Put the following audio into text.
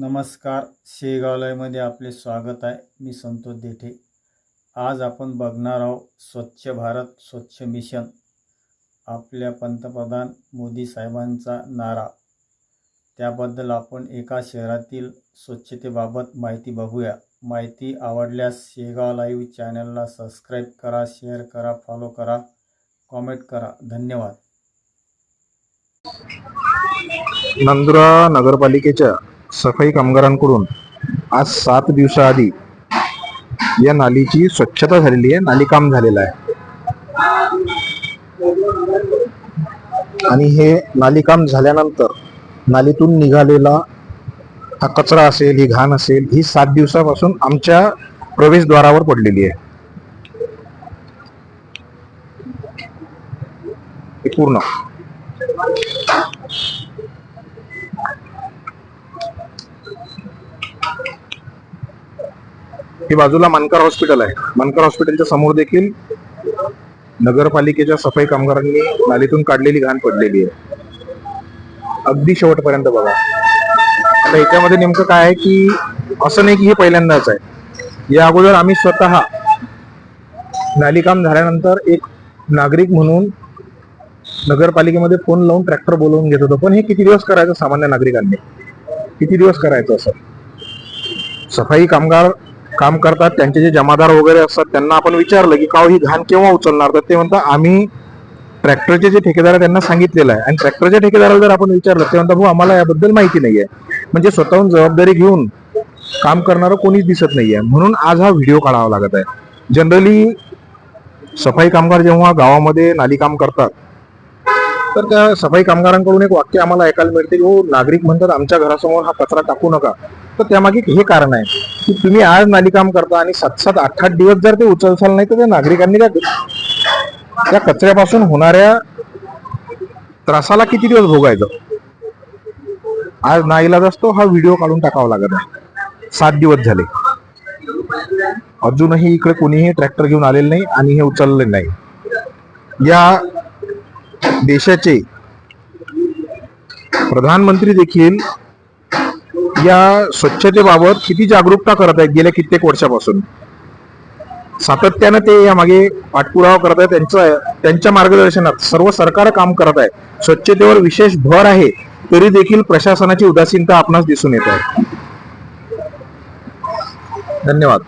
नमस्कार. शेगावलयमध्ये आपले स्वागत आहे. मी संतोष देठे. आज आपण बघणार आहोत स्वच्छ भारत स्वच्छ मिशन. आपल्या पंतप्रधान मोदी साहेबांचा नारा. त्याबद्दल आपण एका शहरातील स्वच्छतेबाबत माहिती बघूया. माहिती आवडल्यास शेगाव लाईव्ह चॅनलला सबस्क्राईब करा शेअर करा फॉलो करा कॉमेंट करा. धन्यवाद. नंदुरा नगरपालिकेच्या सफाई कामगारांकडून आज सात दिवसाआधी या नालीची स्वच्छता झालेली आहे. नालीकाम झालेलं आहे. आणि हे नालीकाम झाल्यानंतर नालीतून निघालेला हा कचरा असेल ही घाण असेल ही सात दिवसापासून आमच्या प्रवेशद्वारावर पडलेली आहे. हे पूर्ण. हे बाजूला मानकर हॉस्पिटल आहे. मानकर हॉस्पिटलच्या समोर देखील नगरपालिकेच्या सफाई कामगारांनी नालीतून काढलेली घाण पडलेली आहे. अगदी शेवटपर्यंत बघा. आता याच्यामध्ये नेमकं काय आहे की असं नाही की हे पहिल्यांदाच आहे. या अगोदर आम्ही स्वतः नालीकाम झाल्यानंतर एक नागरिक म्हणून नगरपालिकेमध्ये फोन लावून ट्रॅक्टर बोलवून घेत होतो. पण हे किती दिवस करायचं सामान्य नागरिकांनी? किती दिवस करायचं असं? सफाई कामगार काम करतात त्यांचे जे जमादार वगैरे असतात त्यांना आपण विचारलं की का हो ही घाण केव्हा उचलणार? तर ते म्हणतात आम्ही ट्रॅक्टरचे जे ठेकेदार आहे त्यांना सांगितलेलं आहे. आणि ट्रॅक्टरच्या ठेकेदाराला जर आपण विचारलं ते म्हणतात भाऊ आम्हाला याबद्दल माहिती नाहीये. म्हणजे स्वतःहून जबाबदारी घेऊन काम करणारं कोणीच दिसत नाहीये. म्हणून आज हा व्हिडिओ काढावा लागत आहे. जनरली सफाई कामगार जेव्हा गावामध्ये नाली काम करतात तर त्या सफाई कामगारांकडून एक वाक्य आम्हाला ऐकायला मिळते की हो नागरिक म्हणतात आमच्या घरासमोर हा कचरा टाकू नका. तर त्यामागे हे कारण आहे. की तुम्ही आज नालीकाम करता आणि सात सात आठ आठ दिवस जर ते उचलसाल नाही तर त्या नागरिकांनी त्या त्या कचऱ्यापासून होणाऱ्या त्रासाला किती दिवस भोगायचं? आज नाईलाज असतो हा व्हिडिओ काढून टाकावा लागत आहे सात दिवस झाले. अजूनही इकडे कोणीही ट्रॅक्टर घेऊन आलेलं नाही आणि हे उचलले नाही. या देशाचे प्रधानमंत्री देखील या स्वच्छतेबाबत किती जागरूकता करत आहेत गेल्या कित्येक वर्षापासून? सातत्यानं ते यामागे पाठपुरावा करत आहेत. त्यांचा त्यांच्या मार्गदर्शनात सर्व सरकार काम करत आहे. स्वच्छतेवर विशेष भर आहे तरी देखील प्रशासनाची उदासीनता आपणास दिसून येत आहे. धन्यवाद.